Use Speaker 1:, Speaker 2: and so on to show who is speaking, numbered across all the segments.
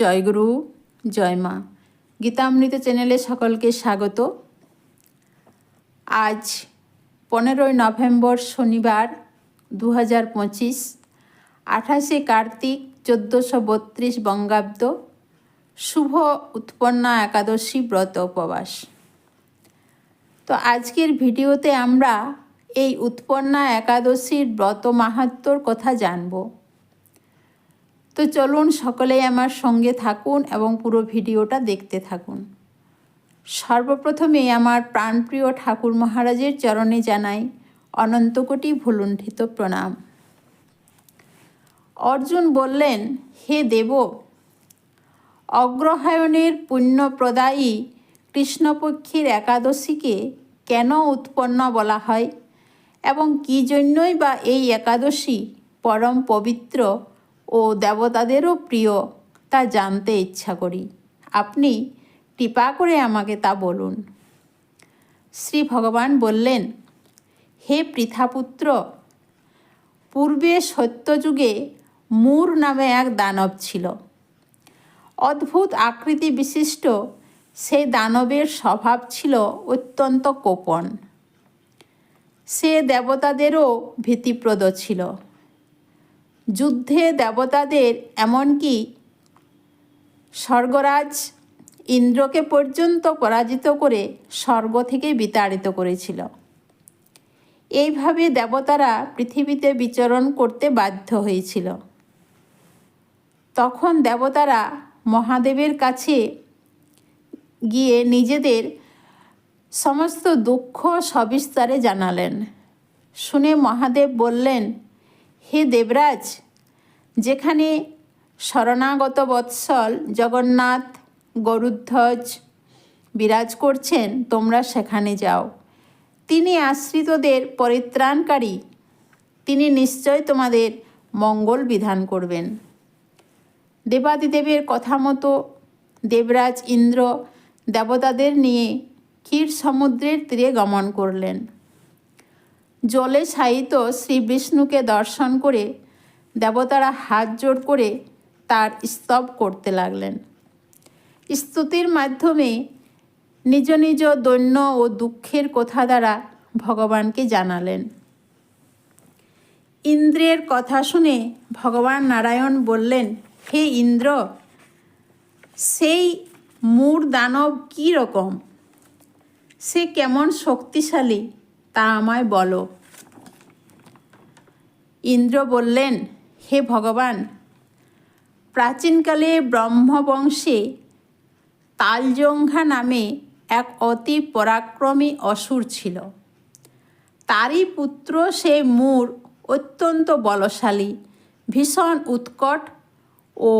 Speaker 1: জয় গুরু জয় মা গীতামৃত চ্যানেলে সকলকে স্বাগত আজ পনেরোই নভেম্বর শনিবার দু হাজার পঁচিশ আঠাশে কার্তিক চোদ্দোশো বত্রিশ বঙ্গাব্দ শুভ উৎপন্না একাদশী ব্রত উপবাস তো আজকের ভিডিওতে আমরা এই উৎপন্না একাদশীর ব্রত মাহাত্মর কথা জানবো তো চলুন সকলেই আমার সঙ্গে থাকুন এবং পুরো ভিডিওটা দেখতে থাকুন সর্বপ্রথমে আমার প্রাণপ্রিয় ঠাকুর মহারাজের চরণে জানাই অনন্তকোটি ভুলুণ্ঠিত প্রণাম অর্জুন বললেন হে দেব অগ্রহায়ণের পুণ্যপ্রদায়ী কৃষ্ণপক্ষীর একাদশীকে কেন উৎপন্ন বলা হয় এবং কী জন্যই বা এই একাদশী পরম পবিত্র ও দেবতাদেরও প্রিয় তা জানতে ইচ্ছা করি আপনি কৃপা করে আমাকে তা বলুন শ্রী ভগবান বললেন হে পৃথাপুত্র পূর্বে সত্যযুগে মূর নামে এক দানব ছিল অদ্ভুত আকৃতি বিশিষ্ট সেই দানবের স্বভাব ছিল অত্যন্ত কোপন সে দেবতাদেরও ভীতিপ্রদ ছিল যুদ্ধে দেবতাদের এমনকি স্বর্গরাজ ইন্দ্রকে পর্যন্ত পরাজিত করে স্বর্গ থেকে বিতাড়িত করেছিল এইভাবে দেবতারা পৃথিবীতে বিচরণ করতে বাধ্য হয়েছিল তখন দেবতারা মহাদেবের কাছে গিয়ে নিজেদের সমস্ত দুঃখ সবিস্তারে জানালেন শুনে মহাদেব বললেন হে দেবরাজ যেখানে শরণাগত বৎসল জগন্নাথ গরুধ্বজ বিরাজ করছেন তোমরা সেখানে যাও তিনি আশ্রিতদের পরিত্রাণকারী তিনি নিশ্চয় তোমাদের মঙ্গল বিধান করবেন দেবাদিদেবের কথা মতো দেবরাজ ইন্দ্র দেবতাদের নিয়ে ক্ষীর সমুদ্রের তীরে গমন করলেন জলে শায়িত শ্রী বিষ্ণুকে দর্শন করে দেবতারা হাত জোড় করে তার স্তব করতে লাগলেন স্তুতির মাধ্যমে নিজ নিজ দৈন্য ও দুঃখের কথা দ্বারা ভগবানকে জানালেন ইন্দ্রের কথা শুনে ভগবান নারায়ণ বললেন হে ইন্দ্র সেই মূর দানব কী রকম সে কেমন শক্তিশালী তা আমায় বলো ইন্দ্র বললেন হে ভগবান প্রাচীনকালে ব্রহ্মবংশে তালজঙ্ঘা নামে এক অতি পরাক্রমী অসুর ছিল তারই পুত্র সে মূর অত্যন্ত বলশালী ভীষণ উৎকট ও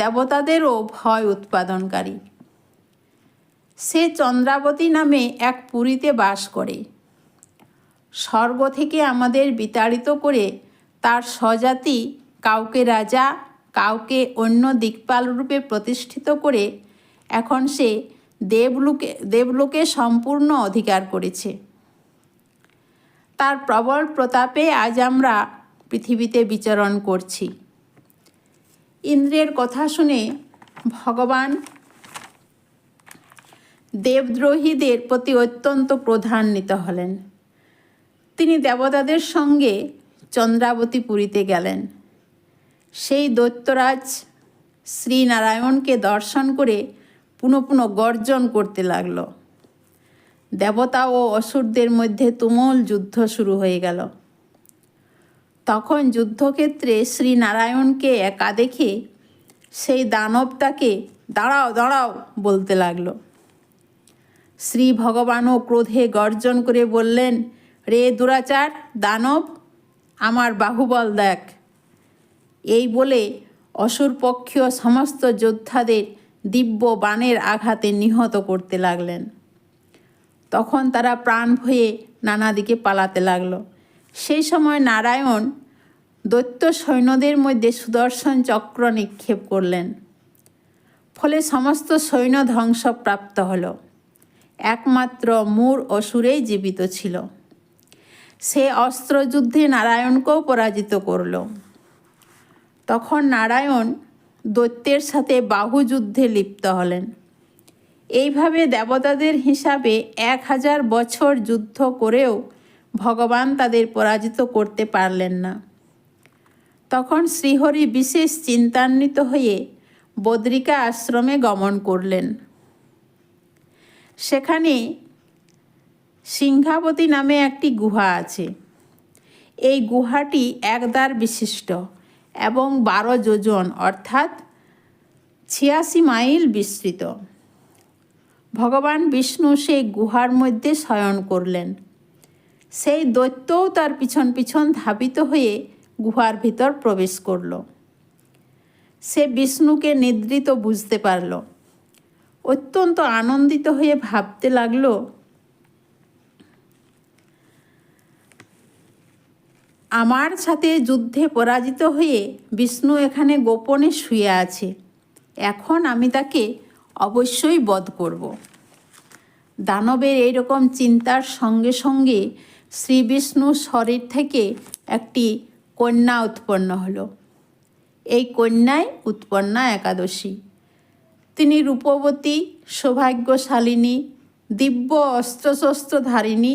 Speaker 1: দেবতাদেরও ভয় উৎপাদনকারী সে চন্দ্রাবতী নামে এক পুরীতে বাস করে স্বর্গ থেকে আমাদের বিতাড়িত করে তার স্বজাতি কাউকে রাজা কাউকে অন্য দিকপাল রূপে প্রতিষ্ঠিত করে এখন সে দেবলোকে দেবলোকে সম্পূর্ণ অধিকার করেছে তার প্রবল প্রতাপে আজ আমরা পৃথিবীতে বিচরণ করছি ইন্দ্রের কথা শুনে ভগবান দেবদ্রোহীদের প্রতি অত্যন্ত প্রধান্বিত হলেন তিনি দেবতাদের সঙ্গে চন্দ্রাবতী পুরীতে গেলেন সেই দৈত্যরাজ শ্রীনারায়ণকে দর্শন করে পুনঃ পুনঃ গর্জন করতে লাগল দেবতা ও অসুরদের মধ্যে তুমল যুদ্ধ শুরু হয়ে গেল তখন যুদ্ধক্ষেত্রে শ্রীনারায়ণকে একা দেখে সেই দানব তাকে দাঁড়াও দাঁড়াও বলতে লাগলো শ্রী ভগবানও ক্রোধে গর্জন করে বললেন রে দুরাচার দানব আমার বাহুবল দেখ এই বলে অসুরপক্ষীয় সমস্ত যোদ্ধাদের দিব্য বাণের আঘাতে নিহত করতে লাগলেন তখন তারা প্রাণ ভয়ে নানা দিকে পালাতে লাগল সেই সময় নারায়ণ দৈত্য সৈন্যদের মধ্যে সুদর্শন চক্র নিক্ষেপ করলেন ফলে সমস্ত সৈন্য ধ্বংসপ্রাপ্ত হল একমাত্র মূর অসুরেই জীবিত ছিল সে অস্ত্রযুদ্ধে নারায়ণকেও পরাজিত করল তখন নারায়ণ দৈত্যের সাথে বাহুযুদ্ধে লিপ্ত হলেন এইভাবে দেবতাদের হিসাবে এক হাজার বছর যুদ্ধ করেও ভগবান তাদের পরাজিত করতে পারলেন না তখন শ্রীহরি বিশেষ চিন্তান্বিত হয়ে বদ্রিকা আশ্রমে গমন করলেন সেখানে সিংহাবতী নামে একটি গুহা আছে এই গুহাটি একদার বিশিষ্ট এবং বারো যোজন অর্থাৎ ছিয়াশি মাইল বিস্তৃত ভগবান বিষ্ণু সেই গুহার মধ্যে শয়ন করলেন সেই দৈত্যও তার পিছন পিছন ধাবিত হয়ে গুহার ভিতর প্রবেশ করল সে বিষ্ণুকে নিদ্রিত বুঝতে পারল অত্যন্ত আনন্দিত হয়ে ভাবতে লাগলো আমার সাথে যুদ্ধে পরাজিত হয়ে বিষ্ণু এখানে গোপনে শুয়ে আছে এখন আমি তাকে অবশ্যই বধ করব দানবের এইরকম চিন্তার সঙ্গে সঙ্গে শ্রী বিষ্ণুর শরীর থেকে একটি কন্যা উৎপন্ন হলো এই কন্যায় উৎপন্না একাদশী তিনি রূপবতী সৌভাগ্যশালিনী দিব্য অস্ত্রশস্ত্রধারিণী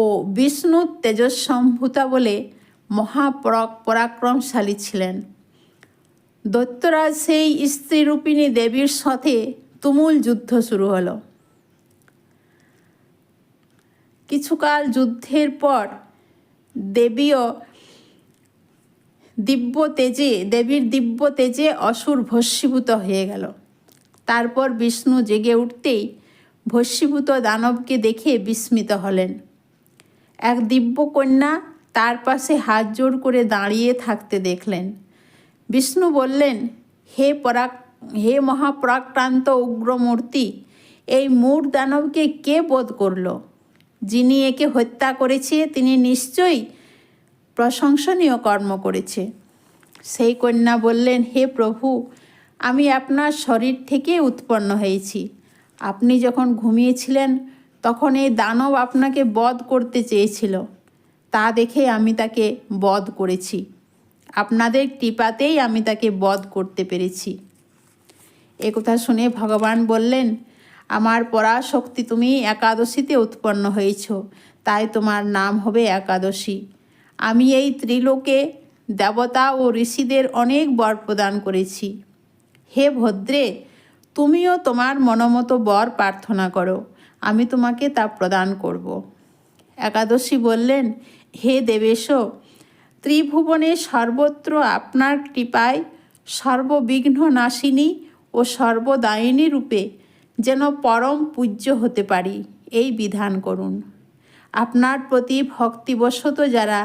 Speaker 1: ও বিষ্ণুর তেজস্বম্ভূতা বলে মহাপরাক পরাক্রমশালী ছিলেন দৈত্যরাজ সেই স্ত্রীরূপিণী দেবীর সাথে তুমুল যুদ্ধ শুরু হলো কিছুকাল যুদ্ধের পর দেবীও দিব্য তেজে দেবীর দিব্য তেজে অসুর ভস্মীভূত হয়ে গেল তারপর বিষ্ণু জেগে উঠতেই ভস্মীভূত দানবকে দেখে বিস্মিত হলেন এক দিব্য কন্যা তার পাশে হাত জোড় করে দাঁড়িয়ে থাকতে দেখলেন বিষ্ণু বললেন হে পরাক হে মহাপ্রাক্রান্ত উগ্রমূর্তি এই মূর দানবকে কে বোধ করল যিনি একে হত্যা করেছে তিনি নিশ্চয়ই প্রশংসনীয় কর্ম করেছে সেই কন্যা বললেন হে প্রভু আমি আপনার শরীর থেকে উৎপন্ন হয়েছি আপনি যখন ঘুমিয়েছিলেন তখন এই দানব আপনাকে বধ করতে চেয়েছিল তা দেখে আমি তাকে বধ করেছি আপনাদের কৃপাতেই আমি তাকে বধ করতে পেরেছি এ কথা শুনে ভগবান বললেন আমার পরাশক্তি তুমি একাদশীতে উৎপন্ন হয়েছ তাই তোমার নাম হবে একাদশী আমি এই ত্রিলোকে দেবতা ও ঋষিদের অনেক বর প্রদান করেছি হে ভদ্রে তুমিও তোমার মনোমতো বর প্রার্থনা করো আমি তোমাকে তা প্রদান করব একাদশী বললেন হে দেবেশ ত্রিভুবনে সর্বত্র আপনার কৃপায় সর্ববিঘ্ন নাশিনী ও সর্বদায়িনী রূপে যেন পরম পূজ্য হতে পারি এই বিধান করুন আপনার প্রতি ভক্তিবশত যারা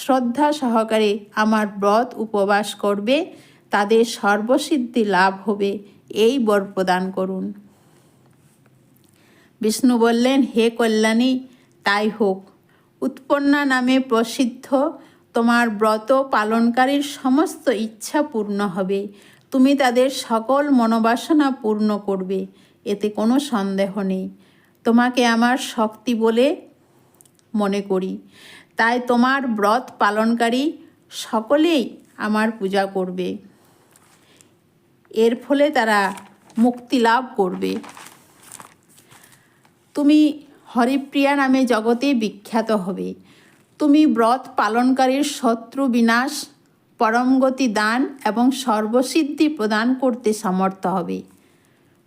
Speaker 1: শ্রদ্ধা সহকারে আমার ব্রত উপবাস করবে তাদের সর্বসিদ্ধি লাভ হবে এই বর প্রদান করুন বিষ্ণু বললেন হে কল্যাণী তাই হোক উৎপন্না নামে প্রসিদ্ধ তোমার ব্রত পালনকারীর সমস্ত ইচ্ছা পূর্ণ হবে তুমি তাদের সকল মনোবাসনা পূর্ণ করবে এতে কোনো সন্দেহ নেই তোমাকে আমার শক্তি বলে মনে করি তাই তোমার ব্রত পালনকারী সকলেই আমার পূজা করবে এর ফলে তারা মুক্তি লাভ করবে তুমি হরিপ্রিয়া নামে জগতে বিখ্যাত হবে তুমি ব্রত পালনকারীর শত্রু বিনাশ পরমগতি দান এবং সর্বসিদ্ধি প্রদান করতে সমর্থ হবে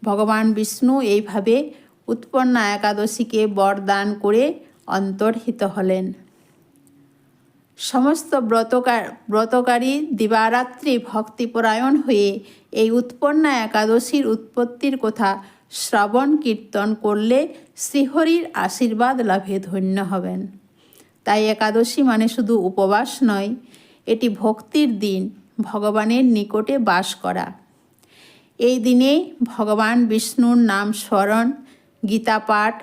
Speaker 1: ভগবান বিষ্ণু এইভাবে উৎপন্না একাদশীকে বরদান করে অন্তর্হিত হলেন সমস্ত ব্রতকার ব্রতকারী দিবারাত্রি ভক্তিপরায়ণ হয়ে এই উৎপন্না একাদশীর উৎপত্তির কথা শ্রাবণ কীর্তন করলে শ্রীহরির আশীর্বাদ লাভে ধন্য হবেন তাই একাদশী মানে শুধু উপবাস নয় এটি ভক্তির দিন ভগবানের নিকটে বাস করা এই দিনে ভগবান বিষ্ণুর নাম স্মরণ গীতাপাঠ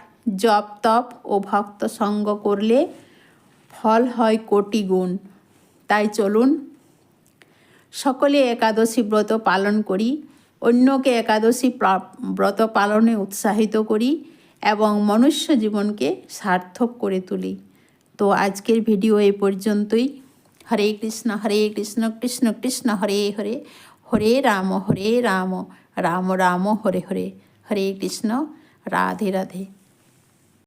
Speaker 1: জপ তপ ও ভক্ত সঙ্গ করলে ফল হয় কোটি গুণ তাই চলুন সকলে একাদশী ব্রত পালন করি অন্যকে একাদশী ব্রত পালনে উৎসাহিত করি এবং মনুষ্য জীবনকে সার্থক করে তুলি তো আজকের ভিডিও এ পর্যন্তই হরে কৃষ্ণ হরে কৃষ্ণ কৃষ্ণ কৃষ্ণ হরে হরে হরে রাম হরে রাম রাম রাম হরে হরে হরে কৃষ্ণ রাধে রাধে